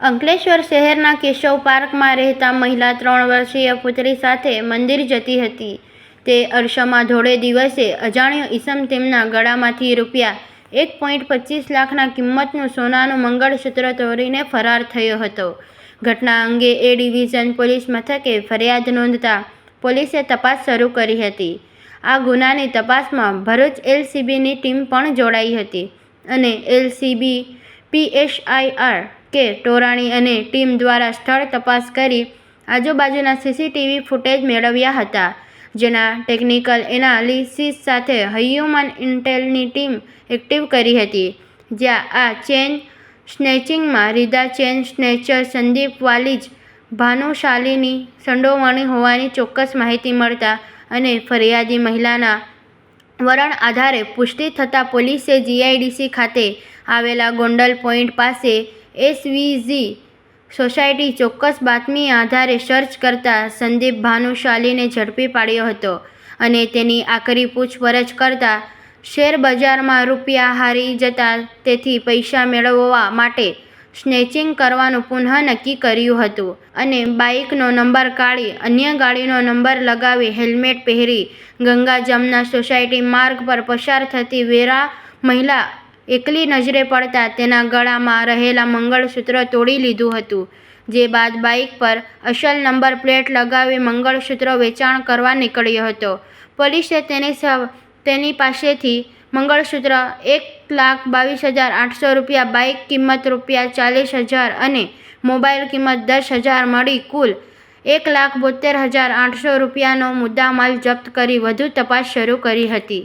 અંકલેશ્વર શહેરના કેશવ પાર્કમાં રહેતા મહિલા ત્રણ વર્ષીય પુત્રી સાથે મંદિર જતી હતી. તે અરસામાં ધોળે દિવસે અજાણ્યો ઈસમ તેમના ગળામાંથી રૂપિયા એક પોઈન્ટ પચીસ લાખના કિંમતનું સોનાનું મંગળસૂત્ર તોડીને ફરાર થયો હતો. ઘટના અંગે એ ડિવિઝન પોલીસ મથકે ફરિયાદ નોંધતા પોલીસે તપાસ શરૂ કરી હતી. આ ગુનાની તપાસમાં ભરૂચ એલસીબીની ટીમ પણ જોડાઈ હતી અને એલસીબી પીએસઆઈઆર કે ટોરાણી અને ટીમ દ્વારા સ્થળ તપાસ કરી આજુબાજુના સીસીટીવી ફૂટેજ મેળવ્યા હતા, જેના ટેકનિકલ એનાલિસિસ સાથે હ્યુમન ઇન્ટેલની ટીમ એક્ટિવ કરી હતી, જ્યાં આ ચેન સ્નેચિંગમાં રીધા ચેન સ્નેચર સંદીપ વાલીજ ભાનુશાલીની સંડોવણી હોવાની ચોક્કસ માહિતી મળતા અને ફરિયાદી મહિલાના વરણ આધારે પુષ્ટિ થતાં પોલીસે જીઆઈડીસી ખાતે આવેલા ગોંડલ પોઈન્ટ પાસે એસવીજી સોસાયટી ચોક્કસ બાતમી આધારે સર્ચ કરતા સંદીપ ભાનુશાલીને ઝડપી પાડ્યો હતો અને તેની આકરી પૂછપરછ કરતા શેર બજારમાં રૂપિયા હારી જતા તેથી પૈસા મેળવવા માટે સ્નેચિંગ કરવાનું પુનઃ નક્કી કર્યું હતું અને બાઇકનો નંબર કાઢી અન્ય ગાડીનો નંબર લગાવી હેલ્મેટ પહેરી ગંગા જમના સોસાયટી માર્ગ પર પસાર થતી વેરા મહિલા એકલી નજરે પડતા તેના ગળામાં રહેલા મંગળસૂત્ર તોડી લીધું હતું, જે બાદ બાઇક પર અસલ નંબર પ્લેટ લગાવી મંગળસૂત્ર વેચાણ કરવા નીકળ્યો હતો. પોલીસે તેની તેની પાસેથી મંગળસૂત્ર એક લાખ બાવીસ હજાર આઠસો રૂપિયા, બાઇક કિંમત રૂપિયા ચાલીસ હજાર અને મોબાઈલ કિંમત દસ હજાર મળી કુલ એક લાખ બોતેર હજાર આઠસો રૂપિયાનો મુદ્દામાલ જપ્ત કરી વધુ તપાસ શરૂ કરી હતી.